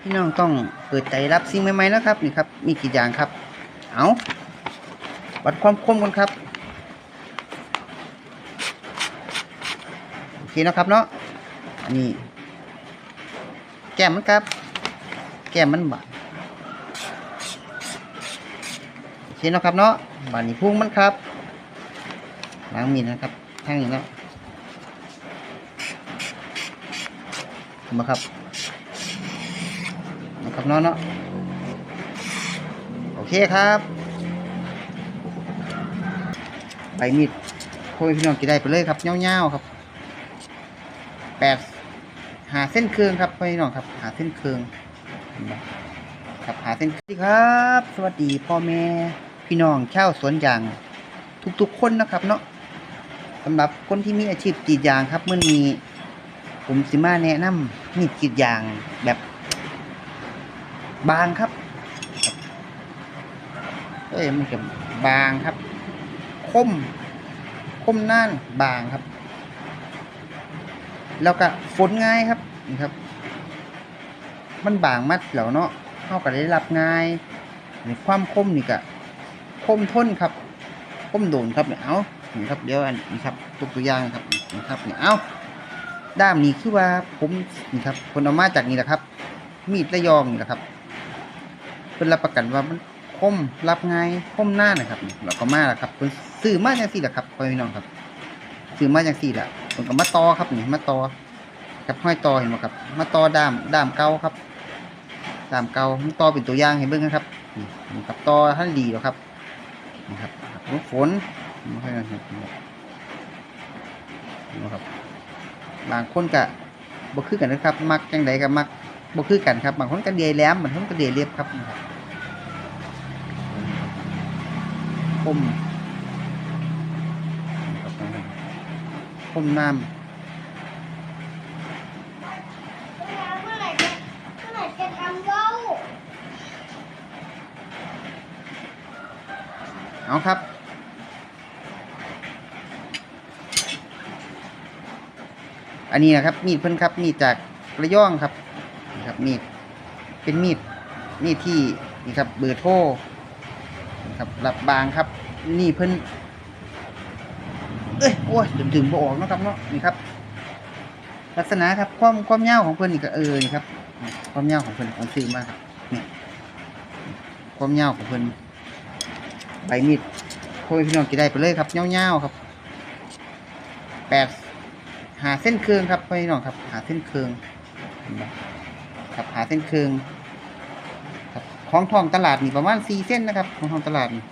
พี่น้องต้องเปิดใจรับสิ่งใหม่ๆนะครับนี่ครับ มีกี่อย่างครับ เอาวัดความคมกันครับโอเคเนาะครับเนาะอันนี้ แก้มมันครับ แก้มมันบาดโอเคเนาะครับเนาะบาดนี้พุ่งมันครับล้างมีดนะครับทางนี้เนาะเห็นไหมครับ นะครับเนาะเนาะโอเคครับใบมีดโคุยพี่น้องกี่ได้ไปเลยครับเงี้ยวๆครับแปดหาเส้นเครืองครับพี่น้องครับ หาเส้นเครืองครับหาเส้นสวัสดีครับ สวัสดีพ่อแม่พี่น้องชาวสวนยางทุกๆคนนะครับเนาะสำหรับคนที่มีอาชีพกรีดยางครับเมื่อนี้ผมสิมาแนะนำมีดกรีดยางแบบ บางครับ เอ้ยมันจะบางครับ คม คมน่านบางครับ แล้วก็ฝนง่ายครับนี่ครับ มันบางมัดแล้วเนาะเข้าก็ได้รับง่ายในความคมนี่ก็คมทนครับคมโดนครับเนี่ยเอานี่ครับเดี๋ยวอันนี้ครับตัวตัวอย่างครับนี่ครับเนี่ยเอาด้ามนี้คือว่าผมนี่ครับคนเอามาจากนี่แหละครับ มีดระยองนี่แหละครับ เป็นรับประกันว่ามันคมรับง่ายคมหน้านะครับเราก็มาแล้วครับเพิ่นซื้อมาจังสี่แหละครับพ่อพี่น้องครับซื้อมาจังสี่แหละผมก็มาต่อครับนี่มาต่อกับห้อยต่อเห็นไหมครับ มาต่อด้ามด้ามเก่าครับด้ามเก่ามันต่อเป็นตัวอย่างให้เบิ่งนะครับนี่นี่ครับต่อท่านดีแล้วครับนี่ครับลูกฝนไม่ค่อยนะครับนี่ครับบางคนก็บ่คือกันนะครับ มักจังใดก็มักบ่คือกันครับ บางคนก็เดียแหลมบางคนก็เดียเรียบครับนะครับ คมคมน้เมื่อไหร่จะเมื่อไหร่จะทำเว้าำเอาครับ อันนี้นะครับ มีดเพิ่นครับ มีดจากระย่องครับนี่ครับมีด เป็นมีด มีดที่นี่ครับ เบอร์โทร ครับรับบางครับ นี่เพิ่นเอ้ยโอ้ยถึงถึงบ่ออกนะครับเนาะนี่ครับ ลักษณะครับความความยาวของเพิ่นนี่ก็เออนี่ครับ ความยาวของเพิ่นของซื้อมากครับนี่ความยาวของเพิ่นใบมีดโคุยพี่น้องกี่ได้ไปเลยครับยาๆครับแปดหาเส้นเครืองครับพี่น้องครับ หาเส้นเครืองครับหาเส้นเครือง ของทองตลาดนี่ประมาณสี่เส้นนะครับ ของทองตลาดนี่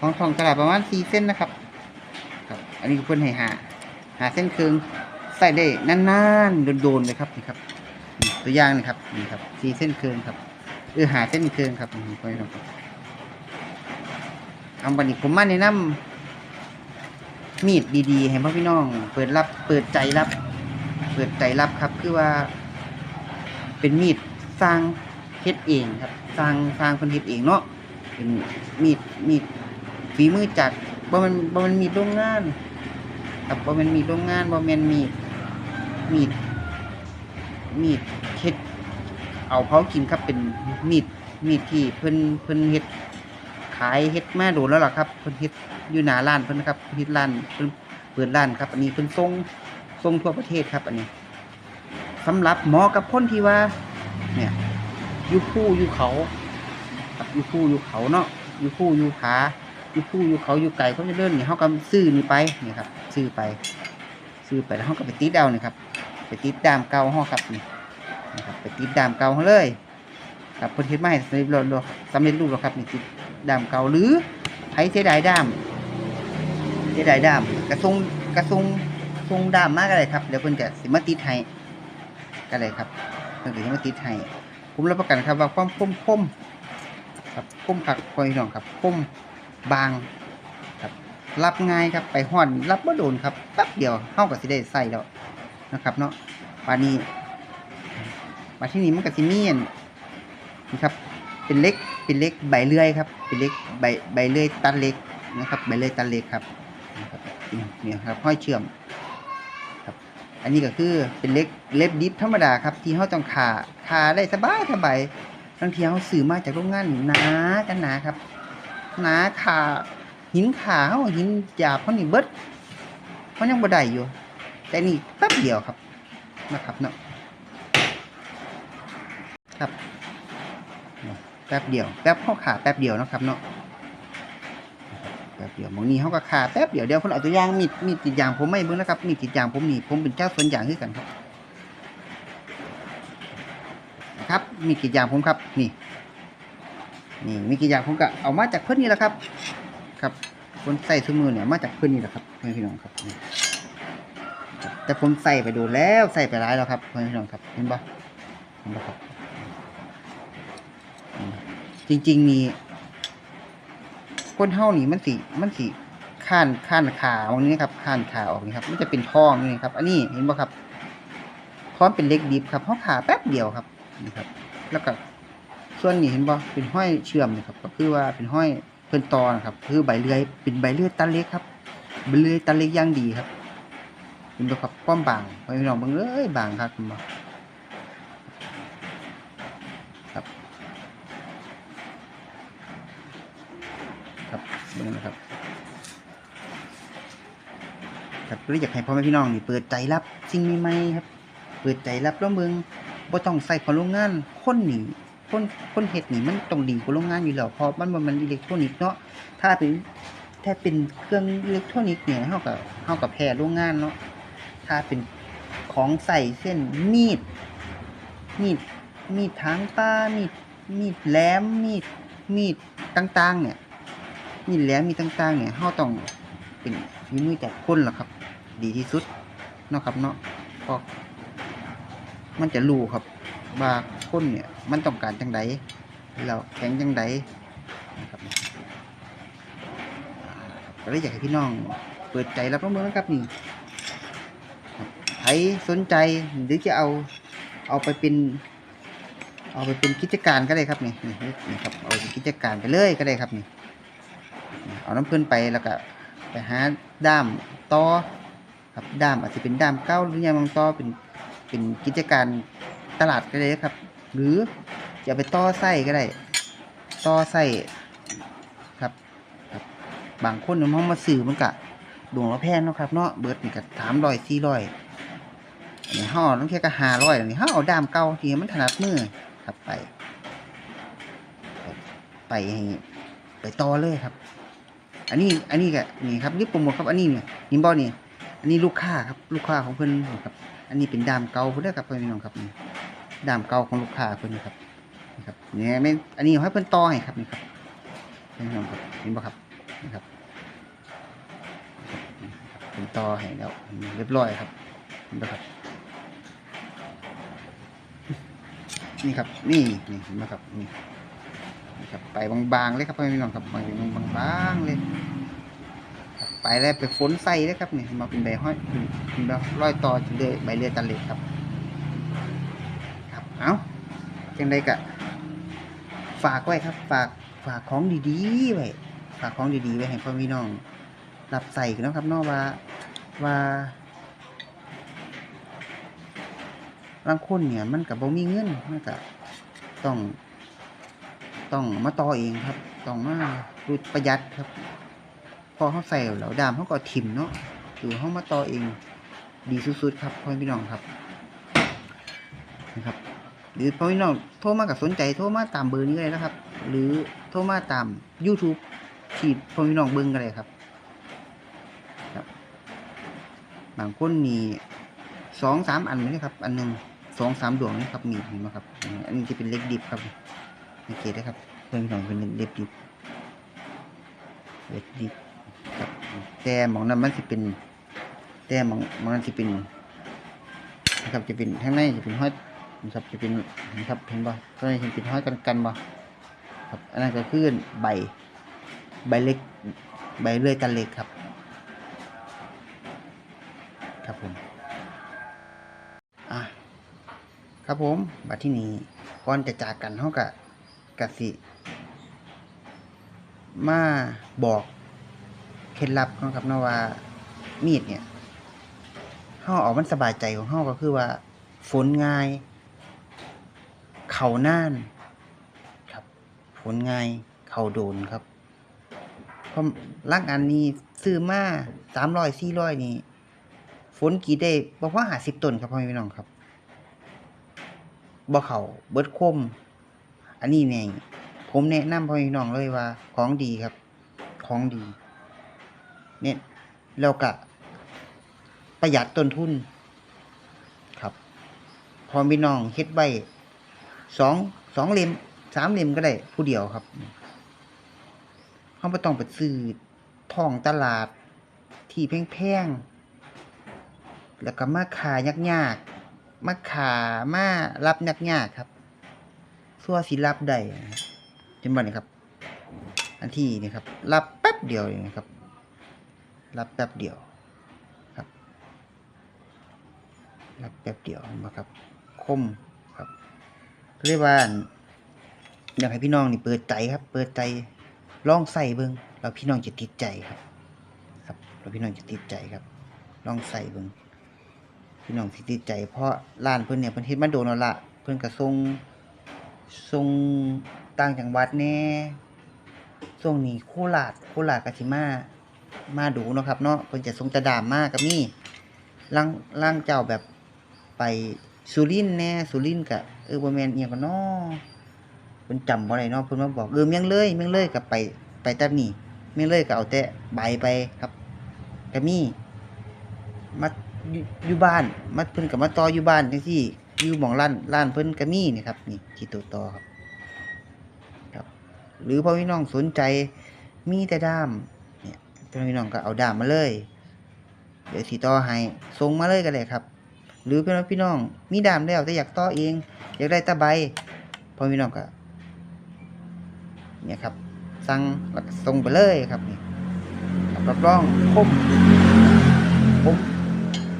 ของทองตลาดประมาณสี่เส้นนะครับครับ อันนี้เพิ่อนให้หา หาเส้นเครืองใส่ได้นานๆโดนๆเลยครับนี่ครับ ตัวอย่างนี่ครับนี่ครับสี่เส้นเครืองครับเออหาเส้นเครืองครับนี่พี่องครับเอาบันนี้ผมมาแนะนำมีดดีๆ ให้พ่อพี่น้อง เปิดรับเปิดใจรับ เปิดใจรับครับ คือว่า เป็นมีดสร้าง เฮ็ดเองครับสร้างสร้างคนเฮ็ดเองเนาะเป็นมีดมีดฝีมือจากบ่มันบ่มันมีดโรงงานครับบ่ม่นมีดโรงงานบ่แม่นมีดมีดมีดเฮ็ดเอาเผากินครับเป็นมีดมีดที่เพิ่นเพิ่นเฮ็ดขายเฮ็ดมาโดนแล้วล่ะครับเพิ่นเฮ็ดอยู่หน้าร้านเพิ่นครับเฮ็ดร้านเพิ่นเปิดร้านครับ อันนี้เพิ่นส่งส่งทั่วประเทศครับ อันนี้สำหรับหมอกับคนที่ว่า เนี่ย อยู่ผู้อยู่เขาอยู่ผู้อยู่เขาเนาะอยู่ผู้อยู่ผาอยู่ผู้อยู่เขาอยู่ไกลเขาจะเลื่อนนี่เขาก็ซื้อนี่ไปนี่ครับซื้อไป ซื้อไปแล้วเขาก็ไปติดเอานี่ครับไปติดดามเก่าห้อครับนี่นะครับไปติดดามเก่าเลยครับพนเฮ็ดมาให้สำเร็จรูปสำเร็จรูปแล้วครับนี่ติดดามเก่าหรือไผเสียดายดามเสียดายดามกระทรงกระทรงทรงดามมากก็ได้ครับเดี๋ยวเพิ่นจะสิมาติดให้ก็ได้ครับเพิ่นก็สิมาติดให้ ผมรับประกันครับว่าความคมคมครับคมคักพอพี่น้องครับคมบางครับรับง่ายครับไปห่อนรับบ่โดนครับแป๊บเดียวเข้ากับสิได้ใส่แล้วนะครับเนาะปานี้มาที่นี่มันก็สิมีอันนี่ครับเป็นเล็กเป็นเล็กใบเลื่อยครับเป็นเล็กใบใบเลื่อยตัดเล็กนะครับใบเลื่อยตัดเล็กครับนะครับเนี่ยครับห้อยเชื่อม อันนี้ก็คือเป็นเล็กเล็บดิบธรรมดาครับ ที่เขาต้องขาขาได้สบายสบายบางทีเขาซื้อมาจากโรงงานนี่หนากันหนาครับหนาขาหินขาเขาหินหยาบเขานี่เบิดเขายังบ่ได้อยู่ แต่นี่แป๊บเดียวครับนะครับเนาะครับแป๊บเดียวแป๊บเขาขาแป๊บเดียวนะครับเนาะ แป๊บเดียวมองนี้เขาก็ขาแป๊บเดียวเดี๋ยวคนเอาตัวยางมีดมีดติดยางผมไม่เบิ่งนะครับมีดติดยางผมนี่ผมเป็นเจ้าสวนยางคือกันครับนะครับมีดติดยางผมครับนี่นี่มีดติดยางผมก็เอามาจากเพื่อนนี่แหละครับ ครับคนใส่ถุงมือเนี่ยมาจากเพื่อนนี่แหละครับเพื่อนพี่น้องครับแต่ผมใส่ไปดูแล้วใส่ไปร้ายแล้วครับเพื่อนพี่น้องครับเห็นปะเห็นปะครับ จริงๆนี่ ก้นเท่านี่มันสีมันสีข้านข้านขาตรงนี้นะครับข้านขาออกนี่ครับ มันจะเป็นท่องนี่ครับ อันนี้เห็นปะครับพร้อมเป็นเล็กดิบครับเพราะขาแป๊บเดียวครับนี่ครับ แล้วก็ส่วนนี้เห็นปะเป็นห้อยเชื่อมนะครับ ก็คือว่าเป็นห้อยเพิ่นตอนะครับ คือใบเลื่อยเป็นใบเลื่อยตันเล็กครับใบเลื่อยตันเล็กย่างดีครับเห็นปะครับความบางไปพี่น้องเบิ่งเลยบางครับเห็นปะครับ ครับเบิ่งนะครับครับก็เลยอยากให้พ่อแม่พี่น้องนี่เปิดใจรับสิ่งใหม่ๆครับ เปิดใจรับแล้วเมืองบ่ต้องใส่ของโรงงานคนหนีคนคนเฮ็ดหนีมันต้องดีกว่าโรงงานอยู่แล้วเพราะมันบ่แมันอิเล็กทรอนิกส์เนาะถ้าเป็นถ้าเป็นเครื่องอิเล็กทรอนิกส์เนี่ยเฮาก็เฮาก็แพ้โรงงานเนาะถ้าเป็นของใส่เส้นมีด มีดมีดทางป้ามีดมีดแหลมมีดมีดต่างๆ เนี่ย มีแหลมมีต่างๆเนี่ยเฮาต้องเป็นฝีมือจากคนล่ะครับ ดีที่สุดเนาะครับเนาะเพราะมันจะรู้ครับว่าคนเนี่ยมันต้องการจังไดแล้วแข็งจังไดนะครับอ่าก็เลยอยากให้พี่น้องเปิดใจรับรู้มือนะครับนี่ใครสนใจหรือจะเอาเอาไปเป็น เอาไปเป็นกิจการก็ได้ครับนี่นี่นะครับเอาเป็นกิจการไปเลยก็ได้ครับนี่ เอาน้ำเพื่อนไปแล้วก็ไปหาด้ามต่อครับด้ามอาจจะเป็นด้ามเก้าหรือยังบางต่อเป็นเป็นกิจการตลาดก็ได้ครับ หรือจะเอาไปต่อไส้ก็ได้ต่อไส้ครับครับ บางคนมองมาสื่อมันกะดวงละแพงเนาะครับเนาะเบิร์ดนี่ก็สามร้อยสี่ร้อยอันนี้ห่อต้องแค่ก็ห้าร้อยอันนี้ห้าเอาด้ามเก่าทีมันถนัดมือครับไป ไปให้ไปต่อเลยครับ อันนี้อันนี้ก็นี่ครับนี่โปรโมทครับอันนี้เนี่ยนิมบอลนี่อันนี้ลูกค้าครับลูกค้าของเพิ่อนครับ อันนี้เป็นดามเก่าเพิ่อนครับเพิ่อนพี่น้องครับนี่ดามเก่าของลูกค้าเพิ่นนะครับนี่ครับเนี่ยไม่อันนี้ให้เพิ่อนต่อให้ครับนี่ครับพี่น้องครับเห็นบ่ครับนี่ครับนี่ครับเพิ่นต่อให้แล้วเรียบร้อยครับเห็นบ่ครับนี่ครับนี่นี่เห็นไหมครับนี่ ครับ ไปบางๆเลยครับพี่น้องครับไปบางๆเลยไปแล้วไปฝนใส่เลยครับนี่มาเป็นใบห้อยเป็นแบบร้อยต่อจนเลยใบเลือยตันเล็กครับ ครับเอาจังไดกะฝากไว้ครับ ฝากฝากของดีๆไว้ฝากของดีๆไว้ให้พ่อพี่น้องรับใส่กันนะครับนอกว่าว่าบางคนเนี่ยมันกับบ่มีเงินมันก็ต้อง ต้องมาต่อเองครับต้องมารุดประหยัดครับ พอเขาใส่แล้วดามเขาก็ถิ่มเนาะอยู่เขามาต่อเอง ดีสุดๆครับพ่อพี่น้องครับนะครับหรือพ่อพี่น้องโทรมากับสนใจโทรมาตามเบอร์นี้เลยนะครับ หรือโทรมาตาม YouTube ที่พ่อพี่น้องเบิ้งกันเลยครับครับบางคนมีสองสามอันเลยครับ อันหนึ่งสองสามดวงนี่ครับมีเห็นไหมครับ อันนี้จะเป็นเล็กดิบครับ โอเคได้ครับเพื่อนพี่น้องเป็นเล็กดิบเล็กดิบครับแต่หมองนั้นมันจะเป็น แต่หมองหมองนั้นจะเป็นนะครับจะเป็นข้างในจะเป็นห้อยนะครับจะเป็นนะครับเห็นบ่ข้างในจะเป็นห้อยกันกันบ่ครับอันนั้นก็คือใบใบเล็กใบเลื่อยกันเล็กครับ ครับผมอะครับผมบัดที่นี้ก่อนจะจากกันเฮากะ กะสิมาบอกเคล็ดลับนะครับนะว่ามีดเนี่ยเฮเฮาเอามันสบายใจของเฮาก็คือว่าฝนง่าย เข่าน่านครับฝนง่าย เข่าโดนครับเพราะร่างอันนี้ซื้อมาสามร้อยสี่ร้อยนี่ฝนกี่ได้บ่พอหาสิบต้นครับพ่อพี่น้องครับบ่เข่าเบิดคม อันนี้แน่ผมแนะนำพ่อม่พี่น้องเลยว่า ของดีครับ ของดี เนี่ยแล้วก็ประหยัดต้นทุน ครับ พอพี่น้องเฮ็ดใบสองสองเล่มสามเล่มก็ได้ ผู้เดียวครับเขาไม่ต้องไปซื้อท่องตลาด ที่แพงๆแล้วก็มาขายยากๆมาขามารับยากๆครับ ซัวสิรับได้นะครับเห็นบ่นี่ครับ อันที่นี่ครับ รับแป๊บเดียวเองนะครับ รับแป๊บเดียวครับ รับแป๊บเดียวนะครับ คมครับเรียกว่าอยากให้พี่น้องนี่เปิดใจครับ เปิดใจลองใส่เบิ่งแล้วพี่น้องจะติดใจครับ ครับแล้วพี่น้องจะติดใจครับ ลองใส่เบิ่งพี่น้องสิติดใจ เพราะร้านเพิ่นเนี่ยเพิ่นเฮ็ดมาโดนแล้วละเพิ่นก็ส่ง ส่งต่างจังหวัดแน่ส่งนี่โคราชโคราชก็สิมา มาดูเนาะครับเนาะเพิ่นจะส่งจะดามมาก็มีล่างล่างเจ้าแบบไปสุรินทร์แน่สุรินทร์ก็เออบ่แม่นอียงก็เนาะเพิ่นจำบ่ได้เนาะเพิ่นมาบอกเออเมียงเลยเมียงเลยก็ไปไปแต่นี่เมียงเลยก็เอาแต่ใบไปครับก็มีมาอยู่บ้านมาเพิ่นก็มาต่ออยู่บ้านจังซี่ อยู่หมองร้านร้านเพิ่นก็มีนี่ครับนี่ที่ตัวต่อครับครับ หรือพ่อพี่น้องสนใจมีแต่ด้ามเนี่ยพ่อพี่น้องก็เอาด้ามมาเลย เดี๋ยวสิต่อให้ส่งมาเลยก็ได้ครับ หรือพี่น้องพี่น้องมีด้ามแล้วแต่อยากต่อเอง อยากได้ตะใบพ่อพี่น้องก็เนี่ยครับสั่งส่งไปเลยครับนี่รับรองคมผม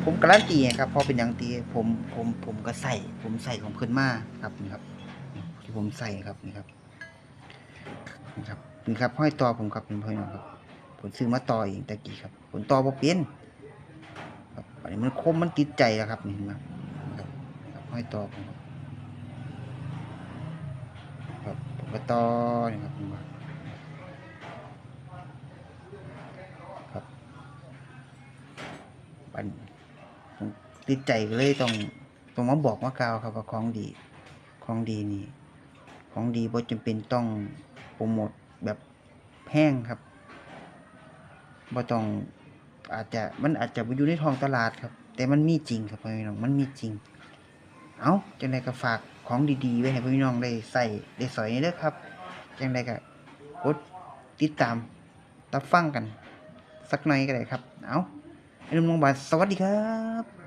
ผมการันตีครับพอเป็นอย่างตีผมผมผมก็ใส่ ผมใส่ของเพิ่นมาครับนี่ครับ ที่ผมใส่ครับนี่ครับนี่ครับนี่ครับห้อยต่อผมครับเป็นพ่อนครับผมซื้อมาต่อเองตะกี้ครับผมต่อบ่เป็นครับอันนี้มันคมมันติดใจแล้วครับนี่เห็นไหมครับครับห้อยต่อผมครับผมก็ต่อนี่ครับนไหมครับอัน ติดใจก็เลยต้องต้องมาบอกมากล่าวครับว่าของดีของดีนี่ของดีบ่จำเป็นต้องโปรโมทแบบแพงครับบ่ต้องอาจจะมันอาจจะอยู่ในท้องตลาดครับ แต่มันมีจริงครับพี่น้องมันมีจริง เอาจังไดก็ฝากของดีๆไว้ให้พี่น้องได้ใส่ได้สอยเด้อครับจังไดก็กดติดตามรับฟังกัน สักหน่อยก็ได้ครับ เอาไอ้นุ่มโรงพยาบาสวัสดีครับ